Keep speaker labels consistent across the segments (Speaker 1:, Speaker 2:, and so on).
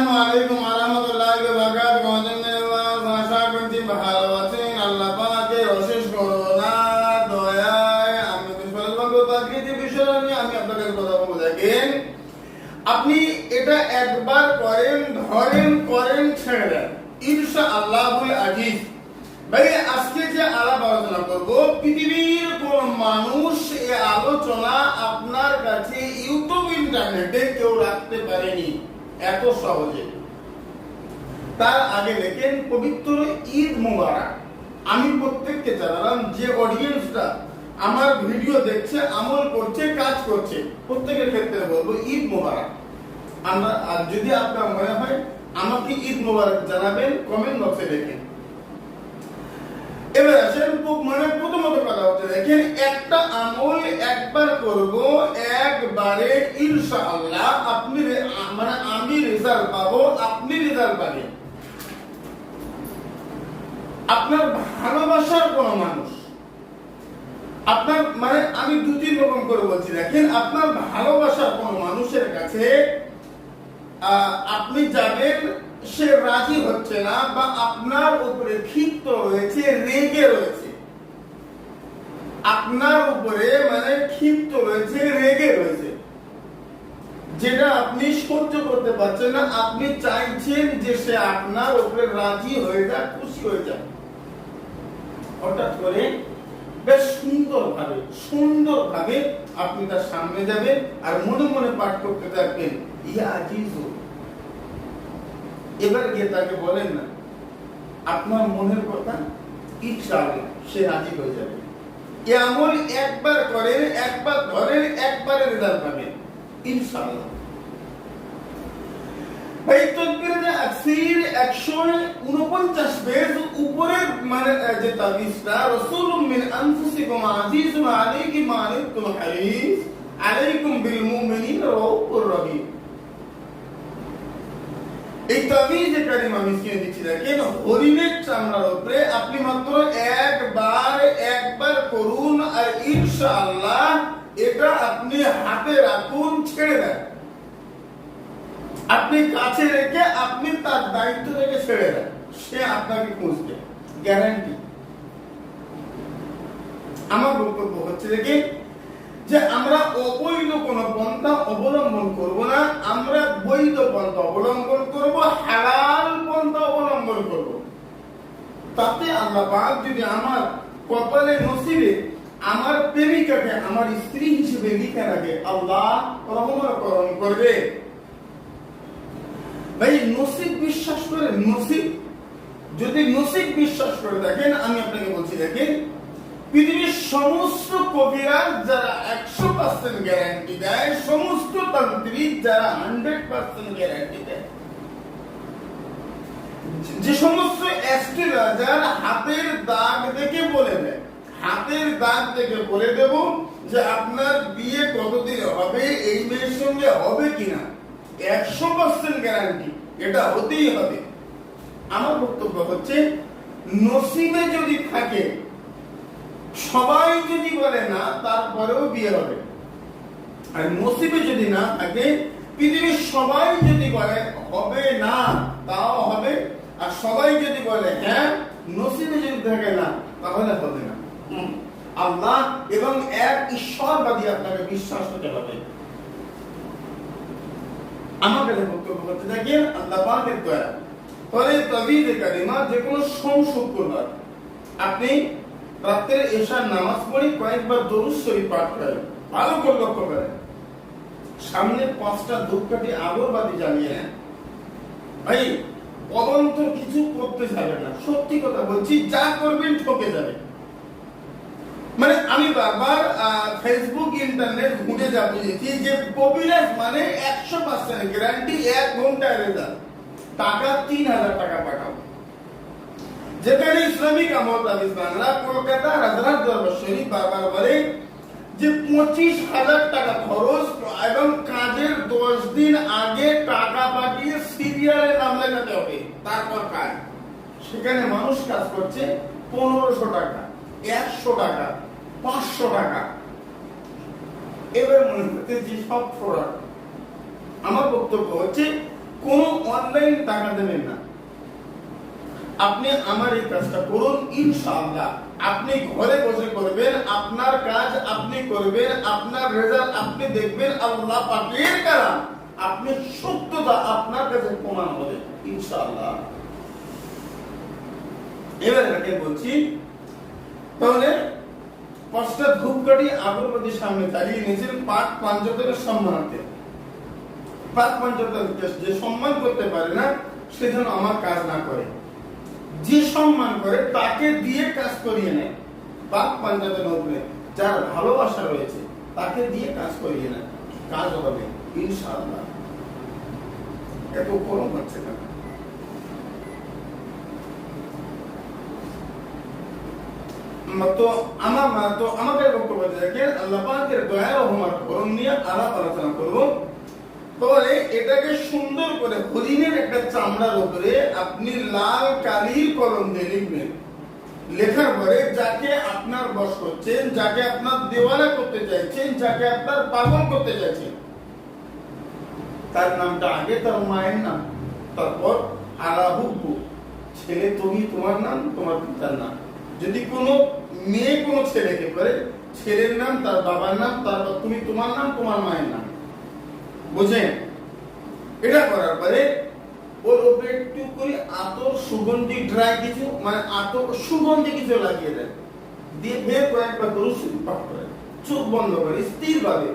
Speaker 1: আসসালামু আলাইকুম ওয়া রাহমাতুল্লাহি ওয়া বারাকাতুহু ওয়া আশা করছি ভালো আল্লাহ পাকের অশেষ করুণা দয়ায় আমি বিশাল ভগবত যে বিষয় নিয়ে আমি আপনাদের কথা বলব। আপনি এটা একবার করেন, ধরেন, করেন, ছেড়ে দেন। ইনশা আল্লাহুল আজিজ। ভাই, আজকে যে আলাপ আলোচনা করব, পৃথিবীর কোন মানুষ এই আলোচনা আপনার কাছে ইউটিউব ইন্টারনেটে এত সহজে। তার আগে দেখেন, পবিত্র ঈদ মোবারক। আমি প্রত্যেককে জানালাম, যে অডিয়েন্সটা আমার ভিডিও দেখছে, আমল করছে, কাজ করছে, প্রত্যেকের ক্ষেত্রে বলব ঈদ মোবারক। আমরা আর যদি আপনার মনে হয়, আমাকে ঈদ মোবারক জানাবেন কমেন্ট বক্সে দেখেন। এবার আসেন মানে প্রথমত কথা হচ্ছে, দেখেন একবার করব, একবারে ইনশাআল্লাহ আপনি মানে আমি রেজাল্ট পাবো, আপনি রেজাল্ট পাবেন। আপনার ভালোবাসার কোন মানুষ। আপনার মানে আমি দু তিন রকম করে বলছি, দেখেন, আপনার ভালোবাসার কোন মানুষের কাছে আপনি যাবেন, সে রাজি হচ্ছে না বা আপনার উপরে ক্ষিপ্ত রয়েছে রেগে রয়েছে আপনার উপরে মানে ক্ষিপ্ত রয়েছে রেগে রয়েছে। যেটা আপনি সহ্য করতে পারছেন না। আপনি চাইছেন যে সে আপনার উপরে রাজি হয়ে যাক, খুশি হয়ে যাক। হঠাৎ করে বেশ সুন্দর ভাবে আপনি তার সামনে যাবেন আর মনে মনে পাঠ করতে থাকবেন এবার গিয়ে তাকে বলেন না, আপনার মনের কথা ইচ্ছা সে রাজি হয়ে যাবে। এ আমল একবার করেন, একবার ধরেন, একবারে রেজাল্ট পাবেন। ইনশাআল্লাহ। ভাই তকবীরে আকসির 149 পেজ উপরের মানে যে আলাইকুম বিল মুমিনিনা রাউফুর রহিম আপনি হাতে রাখুন, ছেড়ে দেন। আপনি কাছে রেখে আপনি তার দায়িত্ব রেখে ছেড়ে দেন। সে আপনাকে খুঁজবে গ্যারান্টি আমার বক্তব্য হচ্ছে দেখি যে আমরা অবৈধ কোন পন্থা অবলম্বন করব না, আমরা বৈধ পন্থা অবলম্বন করব, হালাল পন্থা অবলম্বন করব। তাতে আল্লাহ পাক যদি আমার কপালে নসিবে, আমার প্রেমিকাকে, আমার স্ত্রী হিসেবে লিখে রাখে, আল্লাহ রহমকরণ করবে। ভাই, নসিব বিশ্বাস করে, নসিব। যদি নসিব বিশ্বাস করে দেখেন, আমি আপনাকে বলছি সমস্ত কবিরাজ যারা একশো পার্সেন্ট গ্যারান্টি দেয়, সমস্ত তান্ত্রিক যারা হান্ড্রেড পার্সেন্ট গ্যারান্টি দেয়। যে সমস্ত অ্যাস্ট্রোলজার হাতের দাগ দেখে বলে দেয়, হাতের দাগ দেখে বলে দেব যে আপনার বিয়ে কতদিনে হবে, এই মেয়ের সঙ্গে হবে কিনা। একশো পার্সেন্ট গ্যারান্টি এটা হতেই হবে। আমার বক্তব্য হচ্ছে, নসিবে যদি থাকে সবাই যদি বলে না, তারপরেও বিয়ে হবে। আর নসিবে যদি না থাকে, পৃথিবীর সবাই যদি বলে, হবে না, তাও হবে। আর সবাই যদি বলে হ্যাঁ নসিবে যদি থাকে না, তাহলে হবে না। আল্লাহ এবং এক ঈশ্বরবাদী আপনাকে বিশ্বাস হতে হবে। আমাদের বক্তব্য করতে থাকি আল্লাহ পাকের দয়া। ফলে তবিদ কারিমা যে কোনো শুক্রবার আপনি রাত্রে এশার নামাজ পড়ে কয়েকবার দরুদ শরীফ পাঠ করেন। ভালো করে লক্ষ্য করেন। সামনে পাঁচটা ধূপকাঠি আগরবাতি জ্বালিয়ে ভাই অবন্ত কিছু করতে যাবে না। সত্যি কথা বলছি, যা করবেন ঠকে যাবে। মানে আমি বারবার ফেসবুক ইন্টারনেট ঘুরে যা বুঝেছি যে পপুলার মানে একশো পার্সেন্ট গ্যারান্টি এক ঘন্টায় রেজাল্ট টাকা তিন হাজার টাকা পাঠাও যেখানে ইসলামিক আমল তাবিজ বাংলা, কলকাতা রাজরাজ দরবার শরীফ বারবার বলে যে পঁচিশ হাজার টাকা খরচ এবং কাজের দশ দিন আগে টাকা পাঠিয়ে সিরিয়ালে নাম লেখাতে হবে, তারপর কাজ। সেখানে মানুষ কাজ করছে পনেরোশো টাকা, একশো টাকা, পাঁচশো টাকা। এবার মনে হচ্ছে যে সব প্রোডাক্ট আমার বক্তব্য হচ্ছে, কোন অনলাইন টাকা দেবেন না। আপনি আমার এই কাজটা করুন, ইনশাআল্লাহ। আপনি ঘরে বসে করবেন, আপনার কাজ আপনি করবেন, আপনার রেজাল্ট আপনি দেখবেন, আল্লাহ পাকের কারণ আপনি সত্যতা আপনার কাছে প্রমাণ হবে, ইনশাআল্লাহ। এবার এটাকে বলছি, তাহলে পাঁচটা ধূপকাঠি আগরবাতির সামনে দাঁড়িয়ে নিয়েছেন পাক পাঞ্চতের সম্মানার্থে। পাক পাঞ্চতের যে সম্মান করতে পারে না, সে যেন আমার কাজ না করে। যে সম্মান করে তাকে দিয়ে কাজ করিয়ে নেয়। পাক পাঞ্জাবের উপরে যার ভালোবাসা রয়েছে, তাকে দিয়ে কাজ করিয়ে নেয়। কাজ হবে, ইনশাআল্লাহ। এত গরম হচ্ছে না তো আমার তো আমাদের বক্তব্য আল্লাহ পাকের দয়া রহমত করম নিয়ে আলাপ আলোচনা করব। তাহলে এটাকে সুন্দর করে হরিণের একটা চামড়ার উপরে আপনি লাল কালির কলম দিয়ে লিখবেন। লেখার পরে যাকে আপনার বস করছেন, যাকে আপনার দেওয়ানা করতে চাইছেন, যাকে আপনার পাগল করতে চাইছেন, তার নামটা আগে তার মায়ের নাম, তারপর আলাহুব্বু ছেলে তুমি, তোমার নাম, তোমার পিতার নাম। যদি কোনো মেয়ে কোনো ছেলেকে করে, ছেলের নাম, তার বাবার নাম, তারপর তুমি তোমার নাম, তোমার মায়ের নাম। বুঝেন এটা করার পরে ওর উপরে একটু করে আতর সুগন্ধি ড্রাই কিছু মানে আতর সুগন্ধি কিছু লাগিয়ে দেন। দিয়ে বের দরুদ শরীফ পাঠ করে। চোখ বন্ধ করে স্থির ভাবে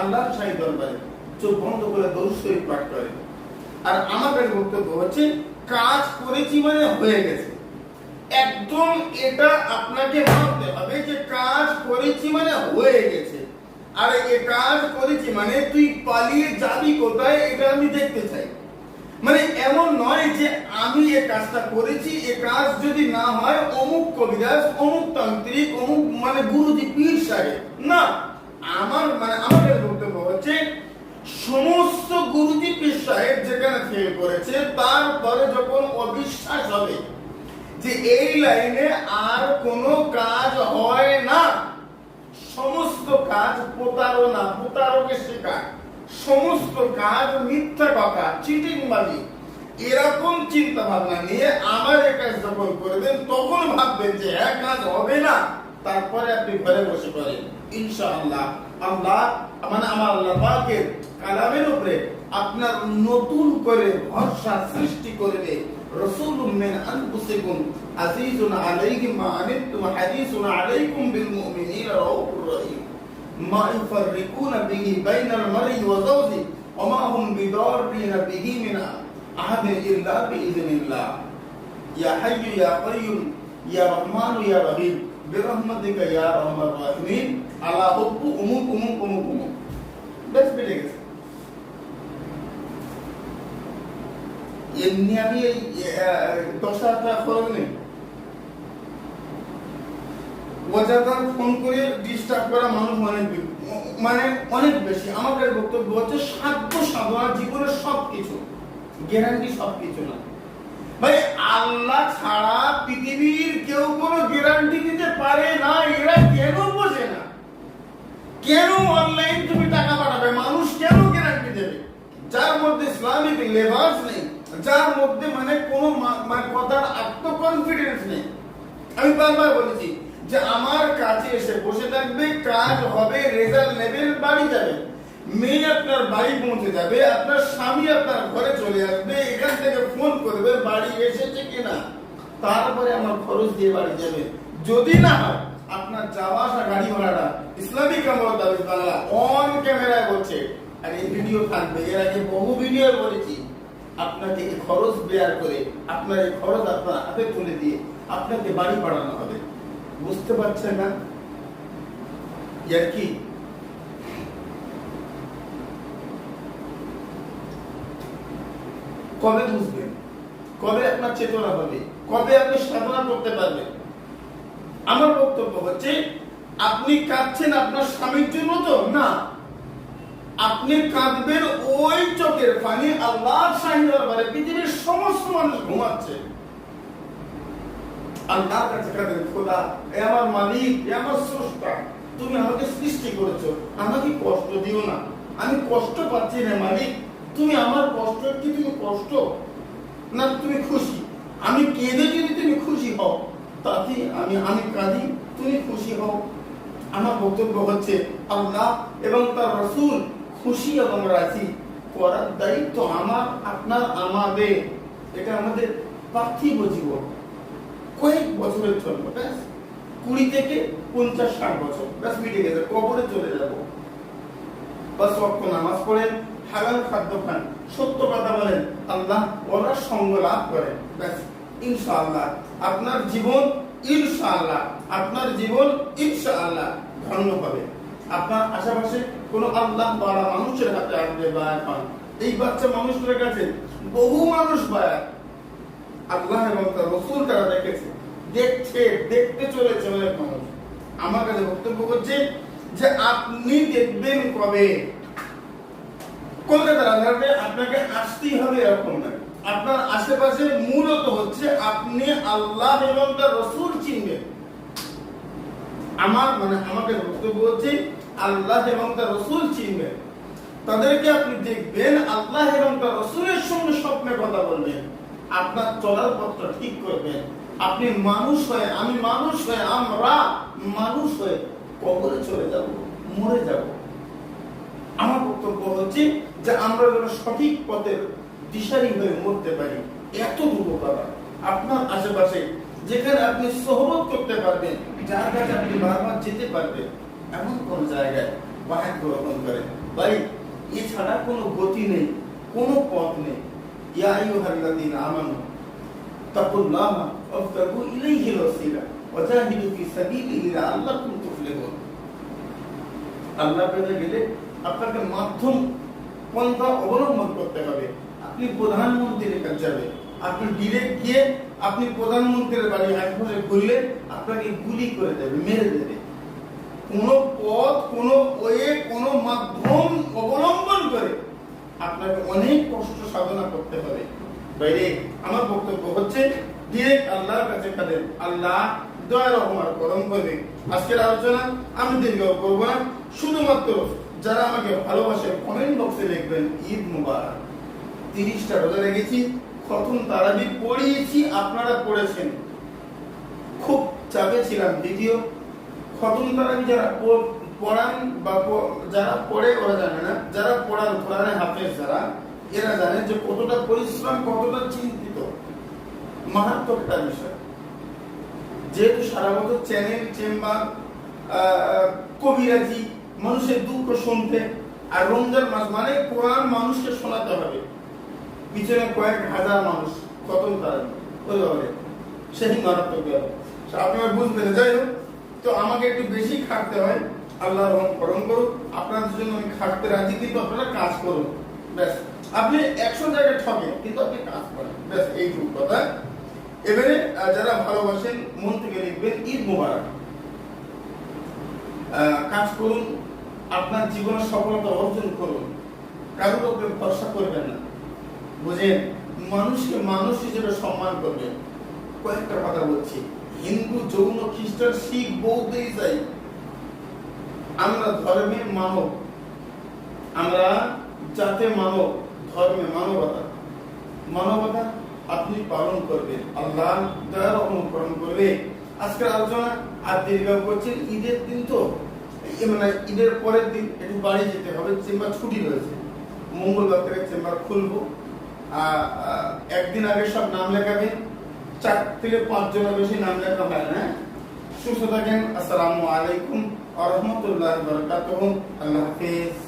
Speaker 1: আল্লাহর শাহী দরবারে চোখ বন্ধ করে দরুদ শরীফ পাঠ করে আর আমাদের বক্তব্য হচ্ছে, কাজ করেছি মানে হয়ে গেছে। একদম এটা আপনাকে ভাবতে হবে যে কাজ করেছি মানে হয়ে গেছে। আর এ কাজ করেছি মানে তুই পালিয়ে যাবি কোথায়? এটা আমি দেখতে চাই। মানে এমন নয় যে আমি এ কাজটা করেছি, এ কাজ যদি না হয় অমুক কবিরাজ, অমুক তান্ত্রিক, অমুক মানে গুরুজি, পীর সাহেব, না। আমার মানে আমাদের বক্তব্য হচ্ছে, সমস্ত গুরুজি, পীর সাহেব যেখানে ফেল করেছে তারপরে যখন অবিশ্বাস হবে যে এই লাইনে আর কোনো কাজ হয় না। সমস্ত কাজ প্রতারণা প্রতারকের শিকার সমস্ত কাজ মিথ্যা কথা চিটিংবাজি এরকম চিন্তা ভাবনা নিয়ে আমার কাজ যখন করবেন তখন ভাববেন যে এক কাজ হবে না। তারপরে আপনি ঘরে বসে করেন। ইনশাআল্লাহ, আল্লাহ মানে আমার আল্লাহ পাকের কালামের উপরে আপনার নতুন করে ভরসা সৃষ্টি করবে رسول من أنفسكم عزيز عليكم ما عنتم حديث عليكم بالمؤمنين رؤوف رحيم. ما يفرقون به بين المرء وزوجه وما هم بضارين به من أحد إلا بإذن الله. يا حي يا قيوم يا رحمن يا رحيم برحمتك يا أرحم الراحمين. على حب أموك أموك أموك أموك بس বেড়ে এমনি আমি এই দশ হাজার টাকা নেই। ফোন করে ডিস্টার্ব করা মানুষ অনেক মানে অনেক বেশি। আমাদের বক্তব্য হচ্ছে সাধ্য সাধনা জীবনের সব কিছু গ্যারান্টি সব কিছু না। ভাই, আল্লাহ ছাড়া পৃথিবীর কেউ কোনো গ্যারান্টি দিতে পারে না। এরা কেন বোঝে না? কেন অনলাইন তুমি টাকা পাঠাবে মানুষ কেন গ্যারান্টি দেবে? যার মধ্যে ইসলামিক লেভার্স নেই। যার মধ্যে মানে কোনো মানে কথার আত্মকনফিডেন্স নেই। আমি বারবার বলেছি যে আমার কাছে এসে বসে থাকবে, কাজ হবে রেজাল্ট নেবেন বাড়ি যাবে। মেয়ে আপনার বাড়ি পৌঁছে যাবে, আপনার স্বামী আপনার ঘরে চলে আসবে, এখান থেকে ফোন করবে, বাড়ি এসেছে কিনা। তারপরে আমার খরচ দিয়ে বাড়ি যাবে। যদি না হয়, আপনার যাওয়া আসা গাড়ি ভাড়াটা ইসলামিক আমল বাংলা অন ক্যামেরায় বলছে আর এই ভিডিও থাকবে। এর আগে বহু ভিডিও বলেছি। আপনাকে এই খরচ বেয়ার করে আপনার এই খরচ আপনার হাতে তুলে দিয়ে আপনাকে বাড়ি পাঠানো হবে। বুঝতে পারছেন না? কি? কবে বুঝবেন? কবে আপনার চেতনা হবে? কবে আপনি সাধনা করতে পারবেন? আমার বক্তব্য হচ্ছে, আপনি কাঁদছেন আপনার স্বামীর জন্য তো? না। আপনি কাঁদবেন, ওই চোখের পানি আল্লাহর শাহী দরবারে পৃথিবীর সমস্ত মানুষ ঘুমাচ্ছে। আল্লাহর কাছে কাঁদেন খোদা, এ আমার মালিক, এ আমার স্রষ্টা, তুমি আমাকে সৃষ্টি করেছ, আমাকে কষ্ট দিও না। আমি কষ্ট পাচ্ছি না মালিক, তুমি আমার কষ্ট, কি তুমি কষ্ট? না, তুমি খুশি। আমি কেঁদে যদি তুমি খুশি হও, তাতে আমি আমি কাঁদি, তুমি খুশি হও। আমার বক্তব্য হচ্ছে, আল্লাহ এবং তার রসুল খুশি এবং রাজি করার দায়িত্ব আমার, আপনার, আমাদের। এটা আমাদের পার্থিব জীবন। কয়েক বছরের জন্য, ব্যাস। কুড়ি থেকে পঞ্চাশ ষাট বছর। ব্যাস, মিটে গেছে। কবরে চলে যাব। বাস ওয়াক্ত নামাজ পড়েন, হালাল খাদ্য খান, সত্য কথা বলেন, আল্লাহ ওরা সঙ্গ লাভ করেন। ব্যাস, ইনশাআল্লাহ। আপনার জীবন, ইনশাআল্লাহ। আপনার জীবন, ইনশাআল্লাহ। ধন্য হবে। আপনার আশেপাশে কোনো আল্লাহ মানুষের হাতে বায়াত পান এই বাচ্চা কাছে বহু মানুষ আল্লাহ এবং তার রসুল তারা দেখেছে, দেখছে, দেখতে চলেছে অনেক মানুষ। আমার কাছে বক্তব্য করছে যে আপনি দেখবেন কবে? কলকাতার আধারে আপনাকে আসতেই হবে এরকম না। আপনার আশেপাশে মূলত হচ্ছে আপনি আল্লাহ এবং তার রসুল চিনবেন। আমার মানে আমাকে বক্তব্য হচ্ছে আল্লাহ এবং তার রসুল চিনবেন। তাদেরকে আপনি দেখবেন আল্লাহ এবং তার রসুলের সঙ্গে স্বপ্নে কথা বলবেন। আপনার চলার পথটা ঠিক করবেন। আপনি মানুষ হয়ে, আমি মানুষ হয়ে, আমরা মানুষ হয়ে কবরে চলে যাব, মরে যাব। আমার বক্তব্য হচ্ছে যে আমরা যেন সঠিক পথের দিশারি হয়ে মরতে পারি। এত উপকার আপনার আশেপাশে যেখানে আপনি সহমত করতে পারবেন, যার কাছে আপনি বারবার যেতে পারবেন এমন কোন জায়গায় বাহাক গ্রহণ করে, ভাই, এছাড়া কোনো গতি নেই, কোনো পথ নেই। ইয়া আইয়ুহাল্লাযীনা আমানু ওয়াসিলা ওয়াজাহিদু ফি সাবিলিহি লাআল্লাকুম তুফলিহুন। আল্লাহ পেতে গেলে আপনাকে মাধ্যম, পন্থা অবলম্বন করতে হবে। আপনি প্রধানমন্ত্রীর কাছে যাবেন আপনি ডিরেক্ট গিয়ে আপনি প্রধানমন্ত্রীর বাড়ি আশেপাশে ঘুরলে আপনাকে গুলি করে দেবে, মেরে দেবে। কোন পথ, কোন ওয়ে, কোন মাধ্যম অবলম্বন করে আপনাকে অনেক কষ্ট সাধনা করতে হবে। বাইরে আমার বক্তব্য হচ্ছে ডিরেক্ট আল্লাহর কাছে কাঁদেন। আল্লাহ দয়া রহমার করম করবে। আজকের আলোচনা আমি দীর্ঘ করব না। শুধুমাত্র যারা আমাকে ভালোবাসে কমেন্ট বক্সে লিখবেন, ঈদ মুবারক। তিরিশটা রোজা রেখেছি, খতম তারাবি পড়িয়েছি, আপনারা পড়েছেন। খুব চাপে ছিলাম, দ্বিতীয় খতম তারাবি যারা পড়ান বা যারা পড়ে ওরা জানে না। যারা পড়ান কোরআনে হাফেজ যারা, এরা জানে যে কতটা পরিশ্রম, কতটা চিন্তিত। মারাত্মক একটা বিষয়। যেহেতু সারা বছর চ্যানেল, চেম্বার কবিরাজি, মানুষের দুঃখ শুনতে, আর রমজান মাস মানে কোরআন মানুষকে শোনাতে হবে। পিছনে কয়েক হাজার মানুষ খতম তারা ওই ব্যাপারে। সেই মারাত্মক ব্যাপার। আপনারা বুঝবেন যাই হোক। তো আমাকে একটু বেশি খাটতে হয়। আল্লাহ রহম করম করুক, আপনাদের জন্য আমি খাটতে রাজি, কিন্তু আপনারা কাজ করুন। ব্যাস, আপনি একশো জায়গায় ঠকেন কিন্তু আপনি কাজ করেন। ব্যাস এইটুকু কথা। এবারে যারা ভালোবাসেন, মন থেকে লিখবেন, ঈদ মোবারক। কাজ করুন, আপনার জীবনে সফলতা অর্জন করুন। কারোর উপরে ভরসা করবেন না। বুঝেন, মানুষকে মানুষ হিসেবে সম্মান করবেন। কয়েকটা কথা বলছি। হিন্দু জৈন খ্রিস্টান, শিখ, বৌদ্ধ ইসাই আমরা ধর্মে মানব। আমরা জাতে মানব, ধর্মে মানবতা। মানবতা আপনি পালন করবেন আল্লাহ দয়ার অনুকরণ করবে আজকের আলোচনা আর দীর্ঘ করছেন? ঈদের দিন তো। মানে ঈদের পরের দিন একটু বাড়ি যেতে হবে, চেম্বার ছুটি রয়েছে। মঙ্গলবার থেকে চেম্বার খুলবো। একদিন আগে সব নাম লেখাবেন। চার থেকে পাঁচ জনের বেশি নাম লেখা হয় না সুস্থ থাকেন আসসালামু আলাইকুম আ রহমতুল্লাহ বরকাতুহ আল্লাহ হাফিজ